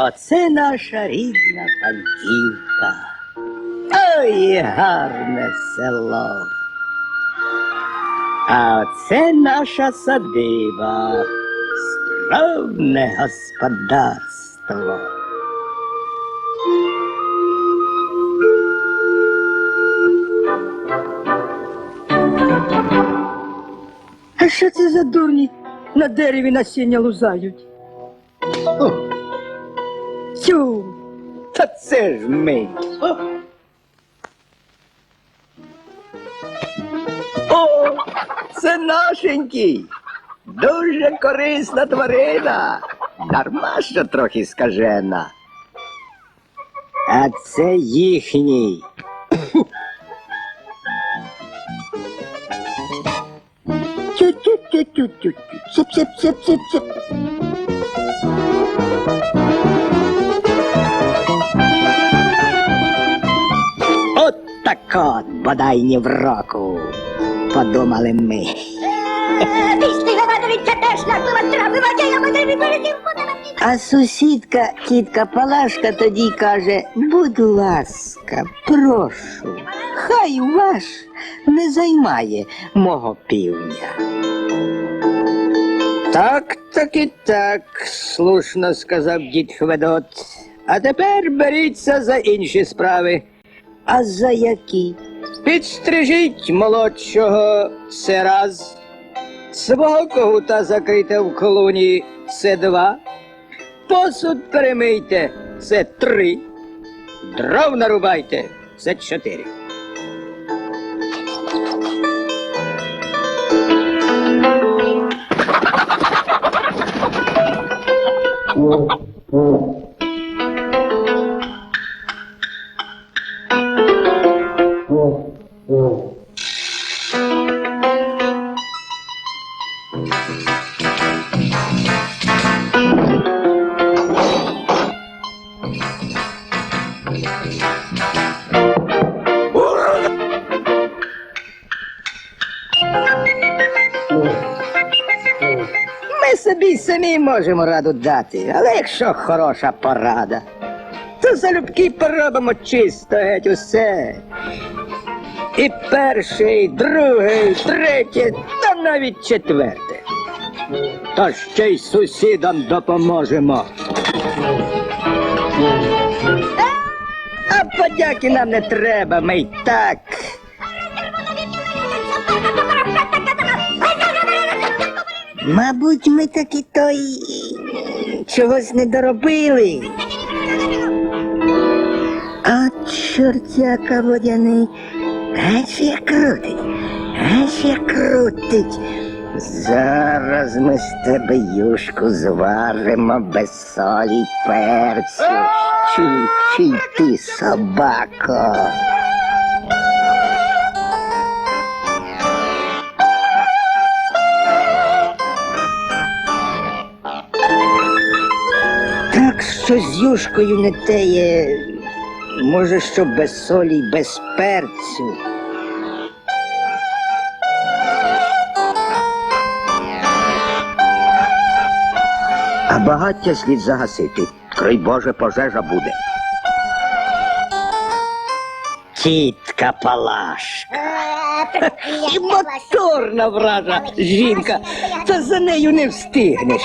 Оце наша рідна паньківка. Ой, гарне село. А оце наша садиба. Справне господарство. А що це за дурні на дереві насіння лузають? Тю, та це ж ми. О, це нашенький. Дуже корисна тварина. Дарма що трохи скажена. А це їхній. Тю-тю-тю-тю-тю. Сип-сип-сип-сип-сип. Бодай ні в року, подумали ми. А сусідка, тітка Палашка, тоді каже, будь ласка, прошу, хай ваш не займає мого півня. Так, так і так, слушно сказав дід Хведот. А тепер беріться за інші справи. А за які? Підстрижіть молодшого це раз. Свого когута закрийте в колоні це два. Посуд перемийте це три. Дров нарубайте це чотири. Ми собі самі можемо раду дати, але якщо хороша порада, то залюбки поробимо чисто геть усе. І перше, і друге, і третє, навіть четверте. Та ще й сусідам допоможемо. А подяки нам не треба, ми й так. Мабуть, ми таки той чогось не доробили. А чортяка водяний, аж як крутить, крутить. Зараз ми з тебе юшку зваримо без солі перцю. Чуй, чуй ти, собако. Так що з юшкою не теє, може, що без солі й без перцю. А багаття слід загасити. Край Боже, пожежа буде. Тітка Палашка. І моторна вража жінка, та за нею не встигнеш.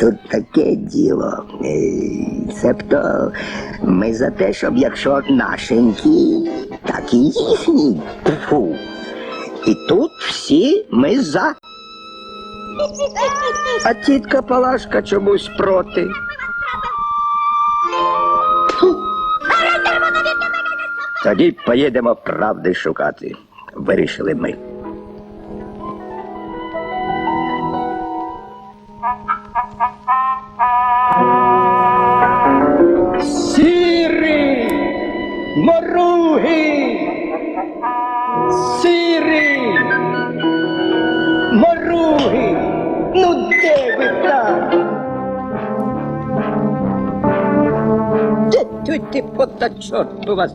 Тут таке діло. Цебто ми за те, щоб якщо нашенькі, так і їхні. Фу. І тут всі ми за. А тітка Палашка чомусь проти. Тоді поїдемо правди шукати. Вирішили ми. Сіри! Моруги! Ну де ви там? Де ти пота чорт у вас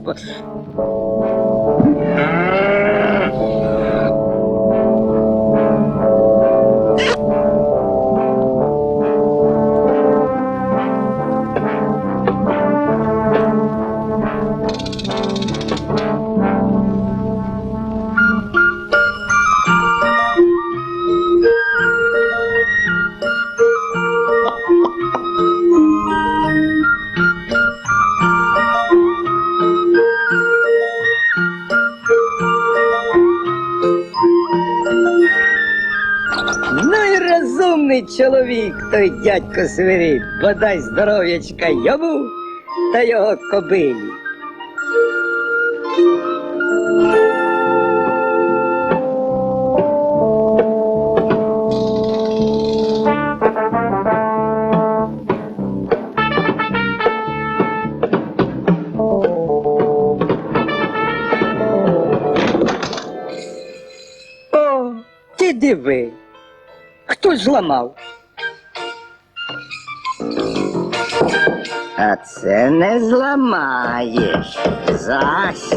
чоловік той дядько Свирид, бодай здоров'ячка йому та його кобилі. О, ти диви. Хтось зламав. А це не зламаєш. Зась.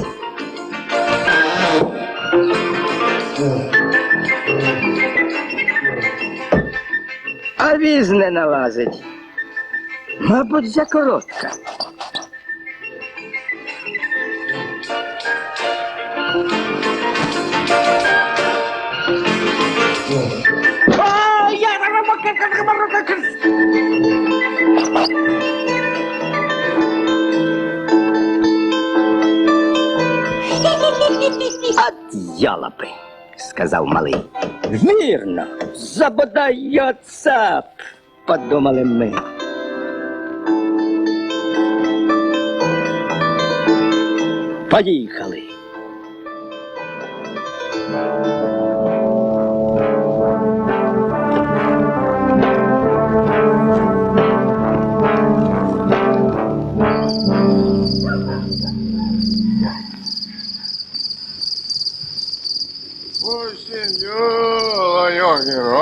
А віз не налазить. Мабуть, закоротка. От йолопи, сказав малий. Вірно, забодай подумали ми. Поїхали. йоги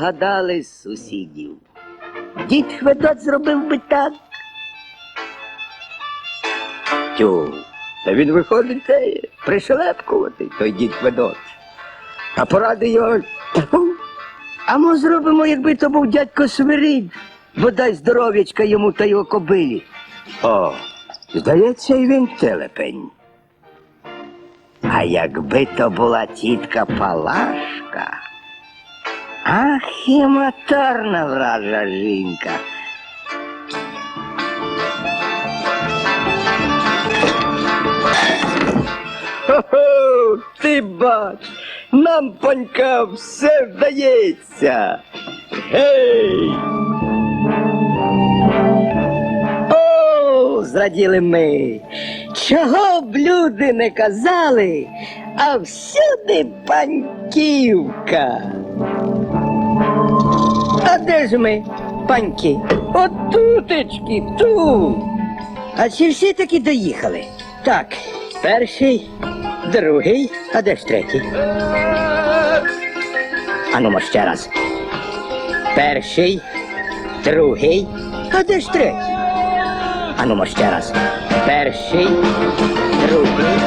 згадали сусідів. Дід Хведот зробив би так. Тю, та він виходить те, пришелепкувати, той дід Хведот. А поради його. А ми зробимо, якби то був дядько Свирид, бодай здоров'ячка йому та його кобилі. О, здається, і він телепень. А якби то була тітка Палашка. Ах, і моторна вража жінка. Хо-хо, ти бач, нам панька все вдається. Гей! О, зраділи ми. Чого б люди не казали, а всюди паньківка. А де ж ми, паньки? Отутечки, тут. А чи всі таки доїхали? Так, перший, другий, а де ж третій? Анумо ще раз. Перший, другий, а де ж третій? Анумо ще раз. Перший, другий,